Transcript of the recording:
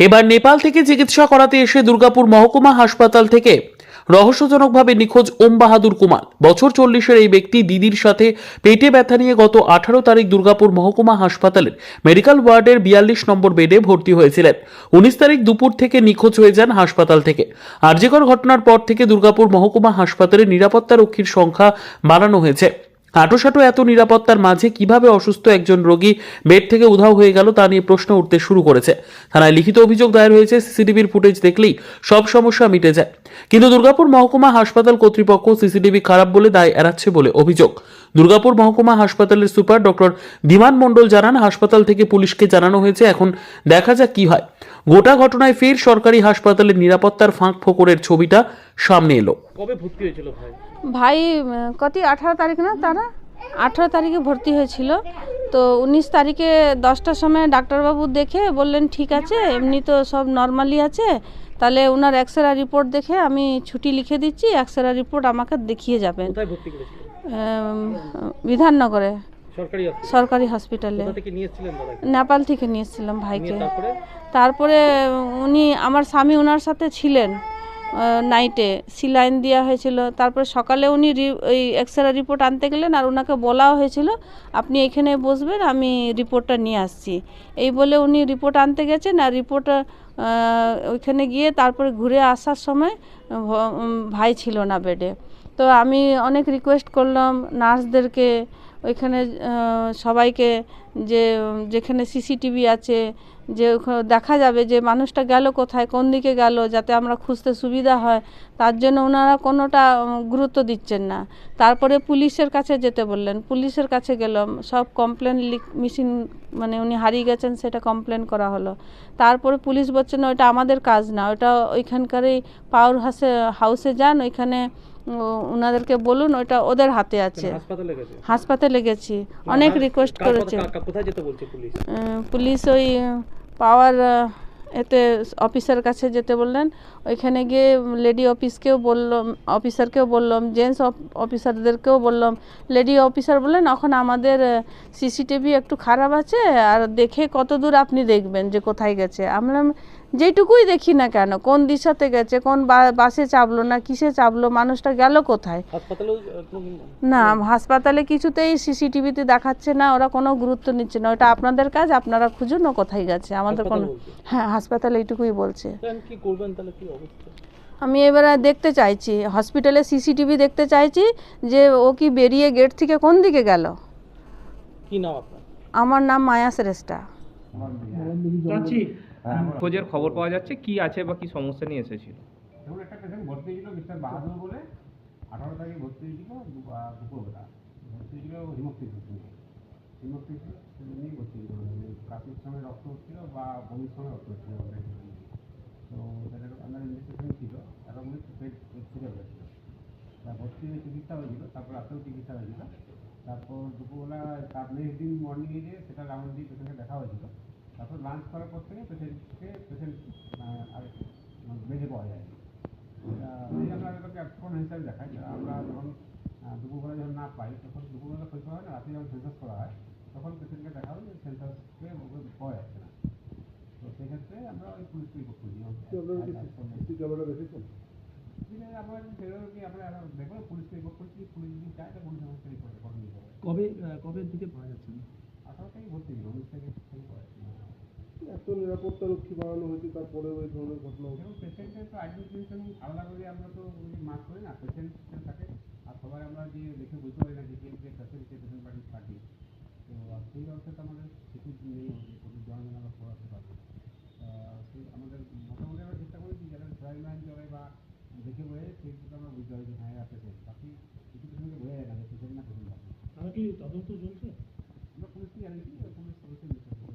এবার নেপাল থেকে চিকিৎসা করাতে এসে দুর্গাপুর মহকুমা হাসপাতাল থেকে রহস্যজনকভাবে নিখোঁজ ওম বাহাদুর কুমার। বছর চল্লিশের এই ব্যক্তি দিদির সাথে পেটে ব্যথা নিয়ে গত আঠারো তারিখ দুর্গাপুর মহকুমা হাসপাতালের মেডিকেল ওয়ার্ডের বিয়াল্লিশ নম্বর বেডে ভর্তি হয়েছিলেন। উনিশ তারিখ দুপুর থেকে নিখোঁজ হয়ে যান হাসপাতাল থেকে। আর্যিকর ঘটনার পর থেকে দুর্গাপুর মহকুমা হাসপাতালে নিরাপত্তা রক্ষীর সংখ্যা বাড়ানো হয়েছে। হাঁটোসাঁটো এত নিরাপত্তার মাঝে কীভাবে অসুস্থ একজন রোগী বেড থেকে উধাও হয়ে গেল তা নিয়ে প্রশ্ন উঠতে শুরু করেছে। থানায় লিখিত অভিযোগ দায়ের হয়েছে, সিসিটিভির ফুটেজ দেখলেই সব সমস্যা মিটে যায়। কিন্তু দুর্গাপুর মহকুমা হাসপাতাল কর্তৃপক্ষ সিসিটিভি খারাপ বলে দায় এড়াচ্ছে বলে অভিযোগ। দুর্গাপুর মহকুমা হাসপাতালের সুপার ডক্টর বিমান মণ্ডল জানান, হাসপাতাল থেকে পুলিশকে জানানো হয়েছে, এখন দেখা যাক কি হয়। গোটা ঘটনায় ফের সরকারি হাসপাতালের নিরাপত্তার ফাঁক ফোকরের ছবিটা সামনে এলো। কবে ভর্তি হয়েছিল ভাই? ভাই কত আঠারো তারিখ না তারা? আঠারো তারিখে ভর্তি হয়েছিল। তো উনিশ তারিখে দশটার সময় ডাক্তারবাবু দেখে বললেন ঠিক আছে এমনি তো সব নর্মালি আছে। তাহলে ওনার এক্সরে রিপোর্ট দেখে আমি ছুটি লিখে দিচ্ছি এক্সরে রিপোর্ট আমাকে দেখিয়ে যাবেন। বিধাননগরে। সরকারি হসপিটালে নেপাল থেকে নিয়ে এসেছিলাম ভাইকে তারপরে? উনি আমার স্বামী ওনার সাথে ছিলেন নাইটে সিলাইন দেওয়া হয়েছিল। তারপরে সকালে উনি ওই এক্সরে রিপোর্ট আনতে গেলেন আর ওনাকে বলাও হয়েছিল আপনি এখানে বসবেন আমি রিপোর্টটা নিয়ে আসছি। এই বলে উনি রিপোর্ট আনতে গেছেন আর রিপোর্ট ওইখানে গিয়ে তারপরে ঘুরে আসার সময় ভাই ছিল না বেডে তো আমি অনেক রিকোয়েস্ট করলাম নার্সদেরকে ওইখানে সবাইকে যে, যেখানে সিসিটিভি আছে, যে দেখা যাবে যে মানুষটা গেল কোথায়, কোন দিকে গেল, যাতে আমরা খুঁজতে সুবিধা হয়, তার জন্য ওনারা কোনোটা গুরুত্ব দিচ্ছেন না। তারপরে পুলিশের কাছে যেতে বললেন, পুলিশের কাছে গেলাম, সব কমপ্লেন লিখ মেশিন মানে উনি হারিয়ে গেছেন, সেটা কমপ্লেন করা হলো। তারপরে পুলিশ বলছেন ওটা আমাদের কাজ না ওটা ওইখানকারই পাওয়ার হাউসে হাউসে যান, ওইখানে ওনাদেরকে বলুন ওটা ওদের হাতে আছে। হাসপাতালে গেছি অনেক রিকোয়েস্ট কার করেছে। পুলিশ? ওই পাওয়ার এতে অফিসার কাছে যেতে বললেন। ওইখানে গিয়ে লেডি অফিসকেও বললাম অফিসারকেও বললাম জেন্টস অফিসারদেরকেও বললাম। লেডি অফিসার বললেন এখন আমাদের সিসিটিভি একটু খারাপ আছে আর দেখে কত দূর আপনি দেখবেন যে কোথায় গেছে? আমরা যেটুকুই দেখি না কেন কোন দিশাতে গেছে কোন বাসে চাপলো না কিসে চাপলো মানুষটা গেল কোথায়? না হাসপাতালে কিছুতেই সিসিটিভিতে দেখাচ্ছে না ওরা কোনো গুরুত্ব নিচ্ছে না ওটা আপনাদের কাজ আপনারা খুঁজুন ও কোথায় গেছে আমাদের কোনো হ্যাঁ হাসপাতালে এইটুকুই বলছে। কি করবেন তাহলে কি অবস্থা? আমি এবারে দেখতে চাইছি হসপিটালে সিসিটিভি দেখতে চাইছি যে ও কি বেরিয়ে গেট থেকে কোন দিকে গেল? কি নাম আপনার? আমার নাম মায়া শ্রেষ্ঠা। খোঁজের খবর পাওয়া যাচ্ছে কি আছে বা কি সমস্যা নিয়ে এসেছিল একটা পেশেন্ট ভর্তি হয়েছিল মিস্টার বাহাদুর বলে। আঠারো তারিখে ভর্তি হয়েছিল দুপুরবেলা। ভর্তি হয়েছিল নিয়ে ভর্তি হয়েছিল। মানে কাশির রক্ত হচ্ছিল বা বমির রক্ত হচ্ছিল। তো ইনভেস্টিগেশন ছিল। পেট গেছিল ভর্তি হয়ে চিকিৎসা হয়েছিল তারপর রাতেও চিকিৎসা হয়েছিল। তারপর দুপুরবেলা তার নেক্সট দিন মর্নিংয়ে গিয়ে সেটা রাউন্ড দিয়ে পেশেন্টকে দেখা হয়েছিল। তারপর লাঞ্চ করার পর থেকে পেশেন্টকে পেশেন্ট আর বেঁধে পাওয়া যায়। এই আমরা এটাকে অ্যাপসন হিসাবে দেখাই আমরা যখন দুপুরবেলা যখন না পাই তখন দুপুরবেলা পরীক্ষা হয় না রাতে যখন সেন্সাস করা হয় তখন পেশেন্টকে দেখা হয় যে সেন্সাসকে পাওয়া যাচ্ছে না। তো সেক্ষেত্রে আমরা ওই পুলিশকে রিপোর্ট করি। কবে কবে থেকে পাওয়া যাচ্ছে? না আঠারো থেকে ভর্তি উনিশ থেকে থেকে পাওয়া যাচ্ছে না এত নিরাপত্তা রক্ষী বাড়ানো হয়েছে তারপরে ওই ধরনের ঘটনা ঘটে। এবং পেশেন্টের তো আইডেন্টিফিকেশন আলাদা করে আমরা তো মার্ক করি না পেশেন্ট থাকে আর সবাই আমরা যে দেখে বুঝতে পারি না যে কে যে কে পেশেন্ট পার্টি পার্টি তো সেই অবস্থায় তো আমাদের কিছু নেই যে কোনো জনগণ আমরা পড়াতে পারব আমাদের মোটামুটি আমরা চেষ্টা করি যে যারা ড্রাইভ লাইন চলে বা দেখে বয়ে সেই দিকে আমরা বুঝতে পারি যে হ্যাঁ এরা পেশেন্ট। বাকি কিছু পেশেন্টকে বোঝা যায় না যে পেশেন্ট না পেশেন্ট বাকি। তাহলে কি তদন্ত চলছে আমরা পুলিশকে জানিয়েছি পুলিশ অবশ্যই বিশ্বাস করে